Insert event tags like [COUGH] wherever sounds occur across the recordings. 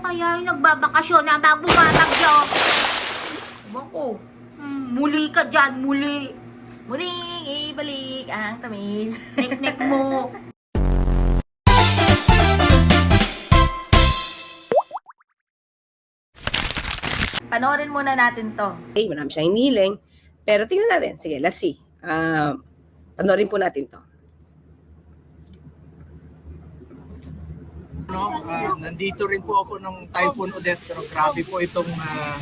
kaya yung nagbabakasyon na bang bumabagyo? Bako. Hmm, muli ka dyan, muli. Muling ibalik ang tamis. [LAUGHS] Nek-nek mo. Panoorin muna natin to. Okay, marami siyang hinihiling. Pero tingnan natin. Sige, let's see. Ah, panoorin po natin to. No, ah, nandito rin po ako ng Typhoon Odette pero grabe po itong ah,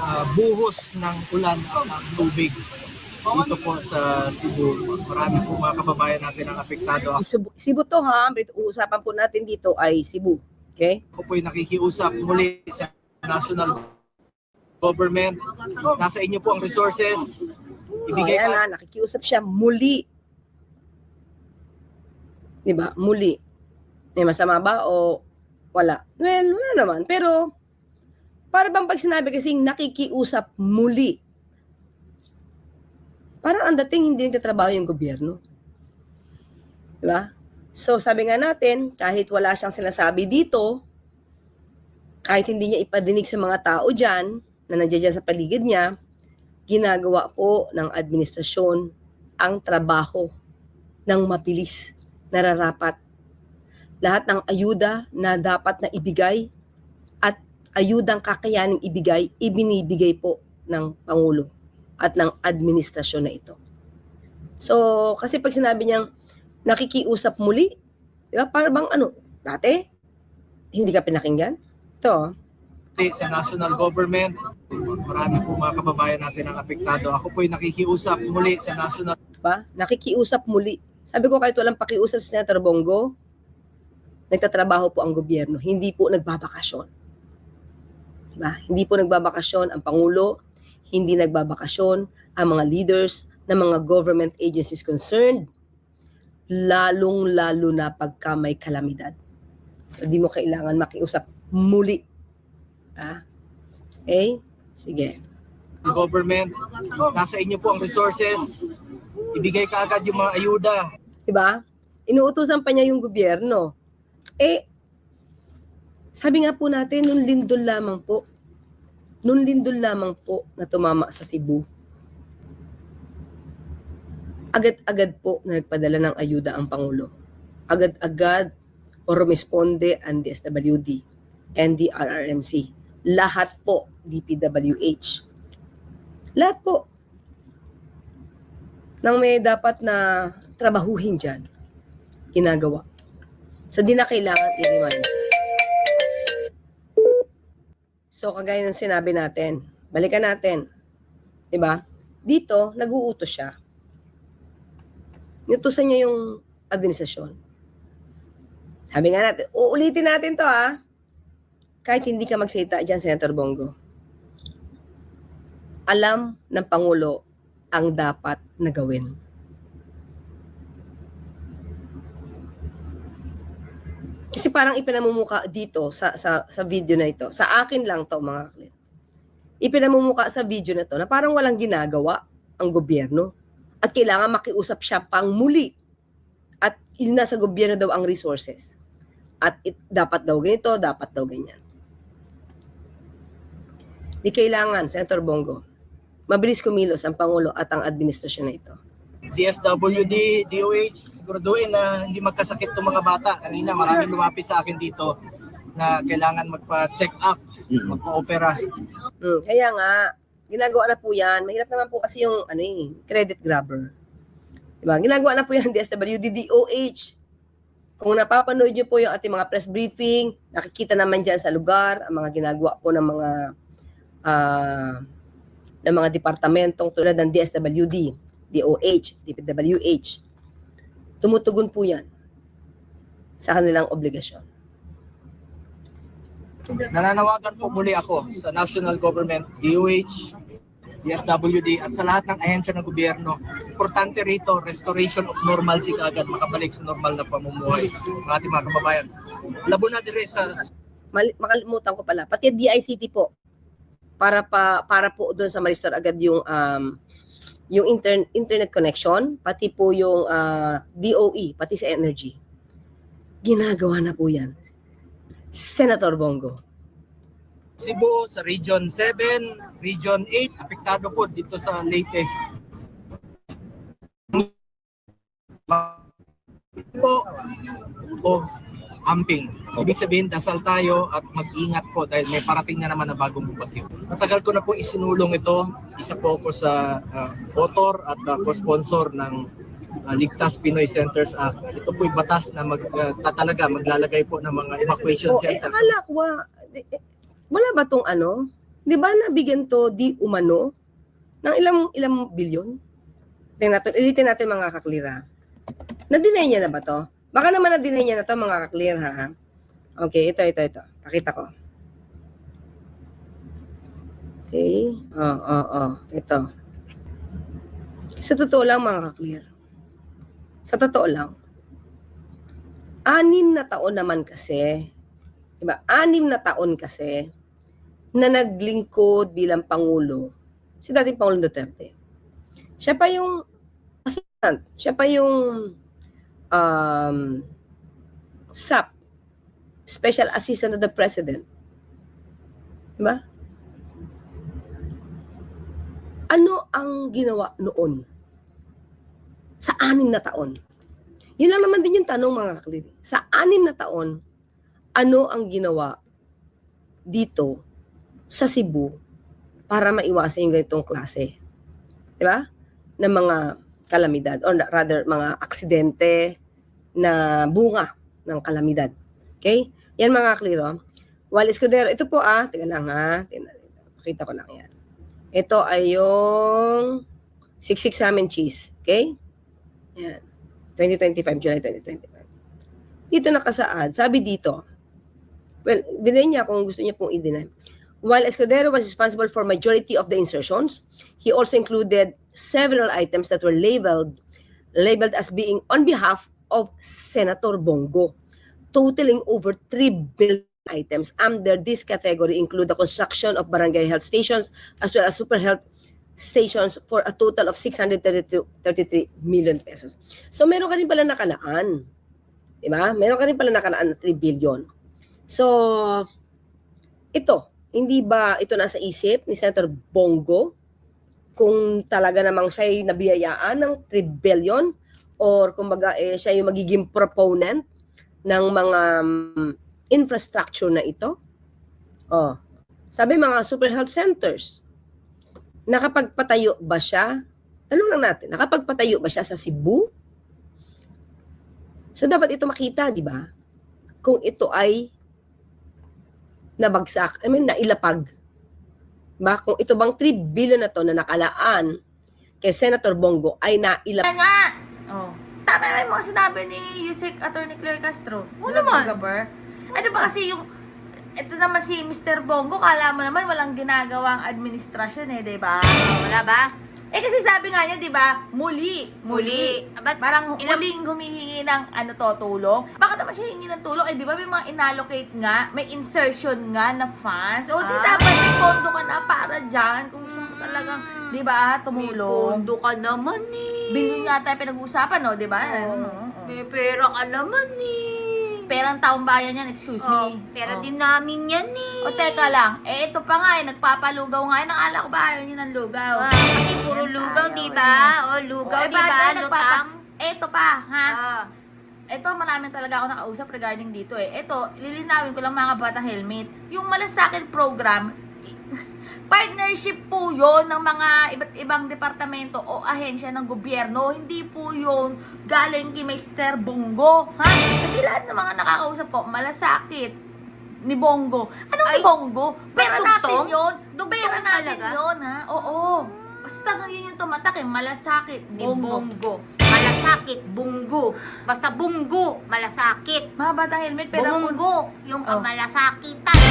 ah, buhos ng ulan at ng tubig dito po sa Cebu. Marami po mga kababayan natin ang apektado. Cebu, Cebu to ha. Uusapan po natin dito ay Cebu. Okay? Ako po nakikiusap muli sa national government. Nasa inyo po ang resources. Ibigay Ayan ka na, nakikiusap siya muli. 'Di ba? Muli. May masama ba o wala? Well, wala naman. Pero, para bang pag sinabi kasing nakikiusap muli, parang ang dating hindi nagtatrabaho yung gobyerno. Di ba? So, sabi nga natin, kahit wala siyang sinasabi dito, kahit hindi niya ipadinig sa mga tao dyan, na nandiyan sa paligid niya, ginagawa po ng administrasyon ang trabaho ng mabilis, nararapat. Lahat ng ayuda na dapat na ibigay at ayudang kakayaning ibigay, ibinibigay po ng Pangulo at ng administrasyon na ito. So, kasi pag sinabi niyang nakikiusap muli, di ba, para bang ano, dati, hindi ka pinakinggan? Ito, oh. sa national government. Marami po mga kababayan natin ang apektado. Ako po nakikiusap muli sa national ba? Nakikiusap muli. Sabi ko kahit walang pakiusap si Senator Bongo, nagtatrabaho po ang gobyerno, hindi po nagbabakasyon. Diba? Hindi po nagbabakasyon ang Pangulo, hindi nagbabakasyon ang mga leaders ng mga government agencies concerned, lalong-lalo na pagka may kalamidad. So, di mo kailangan makiusap muli. Ah? Okay? Sige. government. Nasa inyo po ang resources. Ibigay ka agad yung mga ayuda. Diba? Inuutosan pa niya yung gobyerno. Eh, sabi nga po natin, nung lindol lamang po, nung lindol lamang po na tumama sa Cebu, agad-agad po na nagpadala ng ayuda ang Pangulo. Agad-agad o rumisponde ang DSWD, NDRRMC. Lahat po, DPWH. Lahat po. Nang may dapat na trabahuhin dyan, ginagawa. So, di na kailangan i-remind. So, kagaya ng sinabi natin, balikan natin. 'Di ba? Dito, nag-uutos siya. Inutusan niya yung administrasyon. Sabi nga natin, uulitin natin to ha. Kahit hindi ka magsalita dyan, Senator Bongo. Alam ng Pangulo ang dapat na gawin. Kasi parang ipinamumuka dito sa, sa, sa video na ito. Sa akin lang to mga klip. Ipinamumuka sa video na to na parang walang ginagawa ang gobyerno. At kailangan makiusap siya pang muli. At yun nasa gobyerno daw ang resources. At it, dapat daw ganito, dapat daw ganyan. Di kailangan, Senator Bongo, mabilis kumilos ang Pangulo at ang administrasyon na ito. DSWD, DOH, siguraduhin na hindi magkasakit itong mga bata. Kanina maraming lumapit sa akin dito na kailangan magpa-check up, magpa-opera. Hmm, kaya nga, ginagawa na po yan. Mahirap naman po kasi yung ano eh, credit grabber. Diba? Ginagawa na po yan DSWD, DOH. Kung napapanood niyo po yung ating mga press briefing, nakikita naman dyan sa lugar, ang mga ginagawa po ng mga ah, ng mga departamentong tulad ng DSWD, DOH, DPWH. Tumutugon po yan sa kanilang obligasyon. Nananawagan po muli ako sa national government, DOH, DSWD at sa lahat ng ahensya ng gobyerno. Importante rito, restoration of normalcy agad, makabalik sa normal na pamumuhay ng ating mga kababayan. Labo na dire sa Mal- makalimutan ko pala, pati DICT po para pa para po doon sa ma-restore agad yung um, yung intern- internet connection, pati po yung ah, DOE, pati sa energy. Ginagawa na po yan. Senator Bongo. Cebu, sa Region 7, Region 8, apektado po dito sa Leyte. Po o amping. Ibig sabihin, dasal tayo at mag-ingat po dahil may parating na naman na bagong bagyo. Matagal ko na po isinulong ito. Isa po ako sa uh, author at uh, co-sponsor ng uh, Ligtas Pinoy Centers Act. Ito po'y batas na mag, uh, tatalaga, maglalagay po ng mga evacuation O, eh, centers. akala ko, eh, wala ba tong ano? Di ba nabigyan to di umano ng ilang ilang bilyon? Tingnan natin, ulitin natin mga kaklira. Na-deny niya na ba to? Baka naman na-deny niya na to mga kaklir ha. Okay, ito, ito, ito. Pakita ko. Okay. Oh, oh, oh. Ito. Sa totoo lang mga kaklir. Sa totoo lang. Anim na taon naman kasi Diba? Anim na taon kasi na naglingkod bilang Pangulo si dating Pangulong Duterte. Siya pa yung siya pa yung um, SAP, Special Assistant to the President. Diba? Ano ang ginawa noon? Sa anim na taon. Yun lang naman din yung tanong mga kakliri. Sa anim na taon, ano ang ginawa dito sa Cebu para maiwasan yung ganitong klase. Di ba? Ng mga kalamidad or rather mga aksidente na bunga ng kalamidad. Okay? Yan mga kliro. Wal Escudero, ito po ah, tingnan lang ha. Tingnan, pakita ko lang yan. Ito ay yung siksik salmon cheese. Okay? Yan. 2025, July 2025. Dito nakasaad, sabi dito, well, dinay niya kung gusto niya pong i-deny. While Escudero was responsible for majority of the insertions, he also included several items that were labeled labeled as being on behalf of Senator Bongo, totaling over 3 billion items. Under this category include the construction of barangay health stations as well as super health stations for a total of 632 33 million pesos. So meron ka rin pala nakalaan. 'Di ba? Meron ka rin pala nakalaan na 3 billion. So ito, hindi ba ito nasa isip ni Senator Bongo kung talaga namang siya ay nabiyayaan ng 3 billion or kumbaga eh, siya yung magiging proponent ng mga um, infrastructure na ito? Oh. Sabi mga super health centers, nakapagpatayo ba siya? Tanong lang natin, nakapagpatayo ba siya sa Cebu? So dapat ito makita, di ba? Kung ito ay nabagsak, I mean, nailapag. Ba? Kung ito bang 3 billion na to na nakalaan kay Senator Bongo ay nailapag. Nga! Oh. Naman yung mga sinabi ni Yusek Attorney Claire Castro. Oo Di ba, naman. Gabber? Ano ba kasi yung ito naman si Mr. Bongo, kala mo naman walang ginagawang administrasyon eh, di ba? Wala ba? Eh kasi sabi nga niya, di ba, muli, muli. Muli. Ba't Parang ilang- muling humihingi ng ano to, tulong. Bakit naman siya hingi ng tulong? Eh, di ba may mga inallocate nga, may insertion nga na funds. O, di Ah. dapat may pondo ka na para dyan kung gusto mo talagang, di ba, tumulong. Pondo ka naman eh. Bilyon yata yung pinag-uusapan, no? Di ba? Ano, oo. May pera ka naman eh. Perang taong bayan yan, excuse Oh, me. pera Oh. din namin yan eh. O, teka lang. Eh, ito pa nga eh, nagpapalugaw nga. Eh, nakala ko ba ayaw niyo ng lugaw? Ah, kasi puro lugaw, tayo, di ba? eh. O, lugaw, Oh, eh, di ba? bakit nagpapa- Lutang. Eto pa, ha? Ah. Ito, maraming talaga ako nakausap regarding dito eh. Ito, lilinawin ko lang mga batang helmet. Yung malasakit program, [LAUGHS] partnership po yon ng mga iba't ibang departamento o ahensya ng gobyerno. Hindi po yon galing kay Mr. Bongo. Ha? Kasi lahat ng mga nakakausap ko, malasakit ni Bongo. Anong Ay, ni Bongo? Pera natin yon. Pera natin talaga? yon ha? Oo. Basta yun yung tumatak eh. Malasakit. Di Bongo. bonggo. Malasakit, bunggo. Basta bunggo, malasakit. Mga batang helmet, pera po Bunggo, yung Oh. kamalasakitan.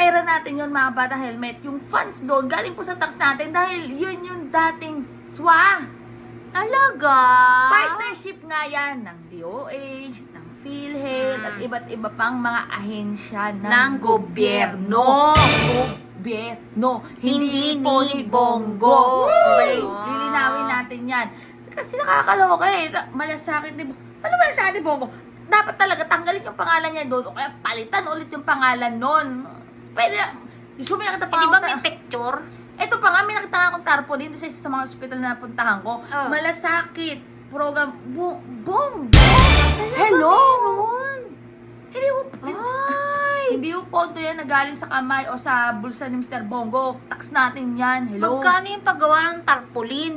Pera natin yon mga bata helmet. Yung funds doon, galing po sa tax natin dahil yun yung dating SWA. Talaga? Partnership nga yan ng DOH, ng PhilHealth, Mm. at iba't iba pang mga ahensya ng, Ng gobyerno. Gobyerno. Hindi, Hindi po ni Bongo. Okay, lilinawin natin yan. Kasi nakakaloka eh. Malasakit ni Bongo. Ano malasakit ni Bongo? Dapat talaga tanggalin yung pangalan niya doon o kaya palitan ulit yung pangalan nun. Pwede, gusto mo nakita Eh, pa di ako ba ta- may picture? Ito pa nga, may nakita nga akong tarpaulin doon sa isa sa mga ospital na napuntahan ko. Oh. Malasakit. Program. Bong. Bong. Hello. Hindi ko, Ay! hindi ko ponto yan na galing sa kamay o sa bulsa ni Mr. Bongo. Tax natin yan. Hello. Magkano yung paggawa ng tarpaulin?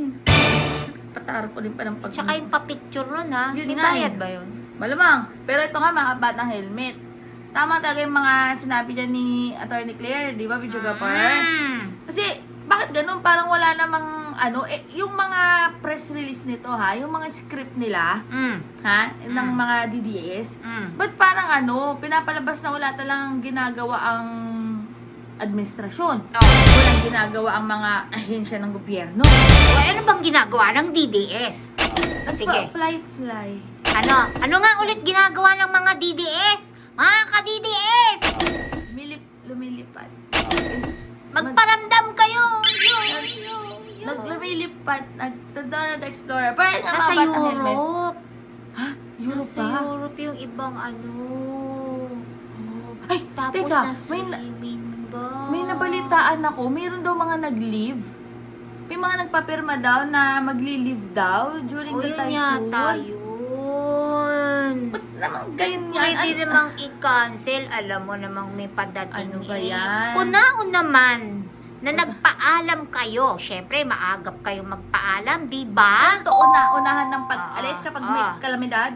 Patarpaulin pa ng pag... Tsaka yung pa-picture nun ha? Yun May nga bayad eh. ba yun? Malamang. Pero ito nga, mga batang helmet. Tama talaga yung mga sinabi dyan ni Attorney Claire, di ba, Video Mm. Kasi, bakit ganun? Parang wala namang, ano, eh, yung mga press release nito, ha? Yung mga script nila, Mm. ha? Ng Mm. mga DDS. Mm. Ba't parang ano, pinapalabas na wala talang ginagawa ang administrasyon. Oh. Walang ginagawa ang mga ahensya ng gobyerno. O, ano bang ginagawa ng DDS? Sige. Fly, fly. Ano? Ano nga ulit ginagawa ng mga DDS? Mga lumilipad. Magparamdam kayo! Yo, yo, yo. Naglumilipad, nagtadora the Explorer. Parang nga Nasa mga batang helmet. Europe. Ha? Europe Nasa ba? Europe yung ibang ano. Ay, Tapos teka, na may, na- swimming ba? may nabalitaan ako, mayroon daw mga nag-leave. May mga nagpapirma daw na magli-leave daw during O the yun typhoon. yata yun. Ba't naman Ay, ganyan? pwede Ano- namang i-cancel. Alam mo namang may padating Ano ba eh. yan? Kunaon naman na nagpaalam kayo. Siyempre, maagap kayo magpaalam, di ba? Ito, una, unahan ng pag-alis Ah, kapag ah. may kalamidad.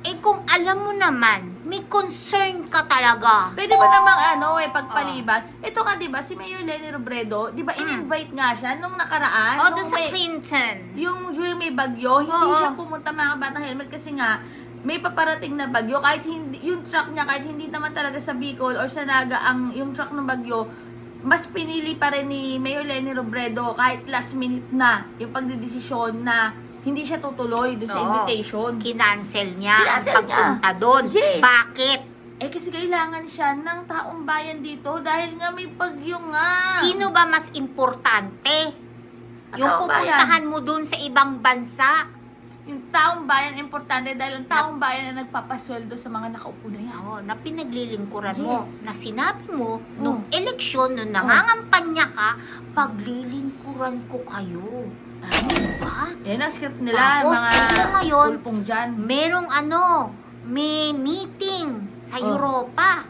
Eh kung alam mo naman, may concern ka talaga. Pwede ba namang ano eh, pagpaliban? Ito nga, di ba, si Mayor Lenny Robredo, di ba, Mm. in-invite nga siya nung nakaraan. O, nung sa may- Clinton. yung during may bagyo, hindi Oo. siya pumunta mga batang helmet kasi nga, may paparating na bagyo. Kahit hindi, yung truck niya, kahit hindi naman talaga sa Bicol or sa Naga ang yung truck ng bagyo, mas pinili pa rin ni Mayor Lenny Robredo kahit last minute na yung pagdidesisyon na hindi siya tutuloy doon sa Oo. invitation. Kinancel niya ang Kinancel niya. pagpunta doon. Yes. Bakit? Eh kasi kailangan siya ng taong bayan dito dahil nga may bagyo nga. Sino ba mas importante? Ang Yung taong bayan. pupuntahan mo doon sa ibang bansa? Yung taong bayan importante dahil ang taong bayan ang nagpapasweldo sa mga nakaupo na yan. Oo, na pinaglilingkuran mo. Yes. Na sinabi mo, nung Mm. eleksyon, nung nangangampanya ka, paglilingkuran ko kayo. Diba? Yan ang script nila, Tapos, mga ito ngayon, pulpong dyan. Merong ano, may meeting sa Oh. Europa.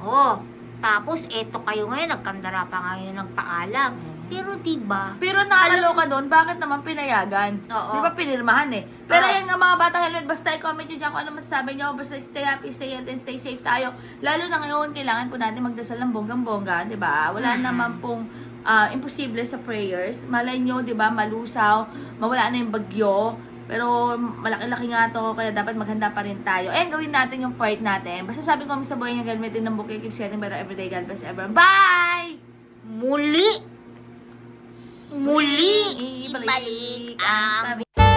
Oh, tapos eto kayo ngayon, nagkandara pa ngayon ng paalam. Pero diba, Pero nakakaloka doon, bakit naman pinayagan? Oo. Di ba pinirmahan eh? Pero Oo. yan nga mga batang helmet, basta i-comment nyo dyan kung ano masasabi nyo, basta stay happy, stay healthy, and stay safe tayo. Lalo na ngayon, kailangan po natin magdasal ng bonggang-bongga, di ba? Wala Mhm. naman pong ah, imposible sa prayers. Malay nyo, di ba, malusaw, mawala na yung bagyo. Pero malaki-laki nga to, kaya dapat maghanda pa rin tayo. And gawin natin yung part natin. Basta sabi ko sa buhay helmet din ng bukay, keep sharing better everyday, God bless ever. Bye! muli, muli, Ibalik ang.